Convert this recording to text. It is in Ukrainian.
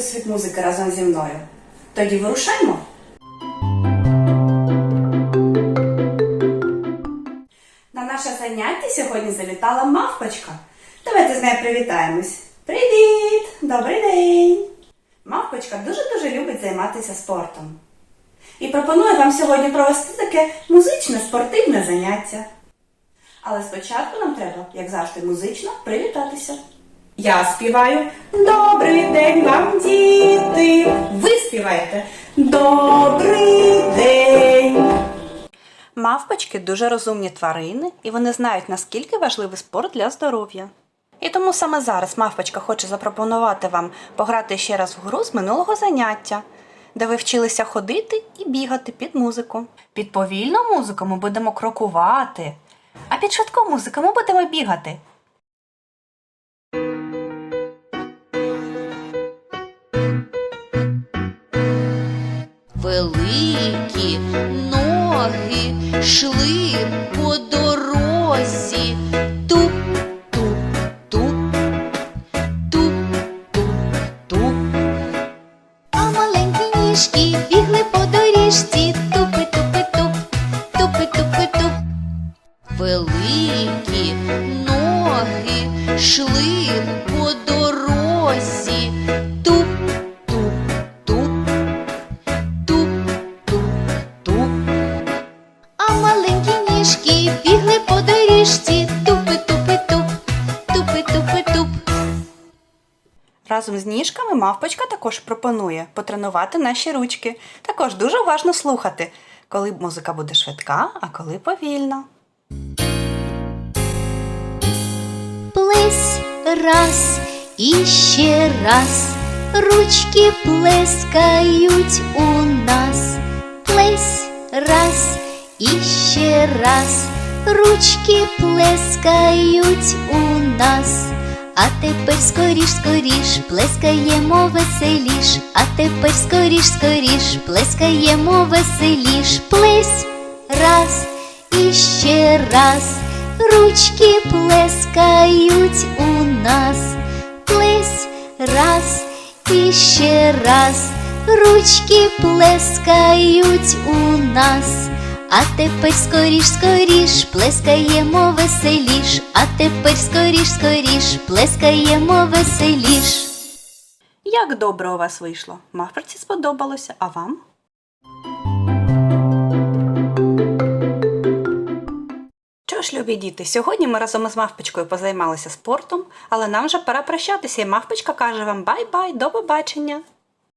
світ музики разом зі мною. Тоді вирушаймо. На наше заняття сьогодні завітала мавпочка. Давайте з нею привітаємось. Привіт! Добрий день! Мавпочка дуже-дуже любить займатися спортом. І пропоную вам сьогодні провести таке музичне спортивне заняття. Але спочатку нам треба, як завжди, музично привітатися. Я співаю Добрий день вам, діти! Ви співаєте Добрий день! Мавпочки дуже розумні тварини, і вони знають, наскільки важливий спорт для здоров'я. І тому саме зараз мавпочка хоче запропонувати вам пограти ще раз в гру з минулого заняття, де ви вчилися ходити і бігати під музику. Під повільну музику ми будемо крокувати, а під швидку музику ми будемо бігати. Великі ноги шли по дорозі. Бігли по доріжці. Тупи, тупи, туп, тупи, тупи, туп. Великі ноги шли по дорозі. По. Тупи-тупи-туп, тупи-тупи-туп. Разом з ніжками мавпочка також пропонує потренувати наші ручки. Також дуже уважно слухати, коли музика буде швидка, а коли повільна. Плесь раз і ще раз. Ручки плескають у нас. Плесь раз і ще раз. Ручки плескають у нас. А тепер скоріш, скоріш, плескаємо веселіш. А тепер скоріш, скоріш, плескаємо веселіш. Плесь раз і ще раз. Ручки плескають у нас. Плесь раз і ще раз. Ручки плескають у нас. А тепер скоріш, скоріш, плескаємо веселіш. А тепер скоріш, скоріш, плескаємо веселіш. Як добре у вас вийшло? Мавпочці сподобалося, а вам? Що ж, любі діти, сьогодні ми разом із мавпочкою позаймалися спортом, але нам вже пора прощатися, і мавпочка каже вам бай-бай, до побачення!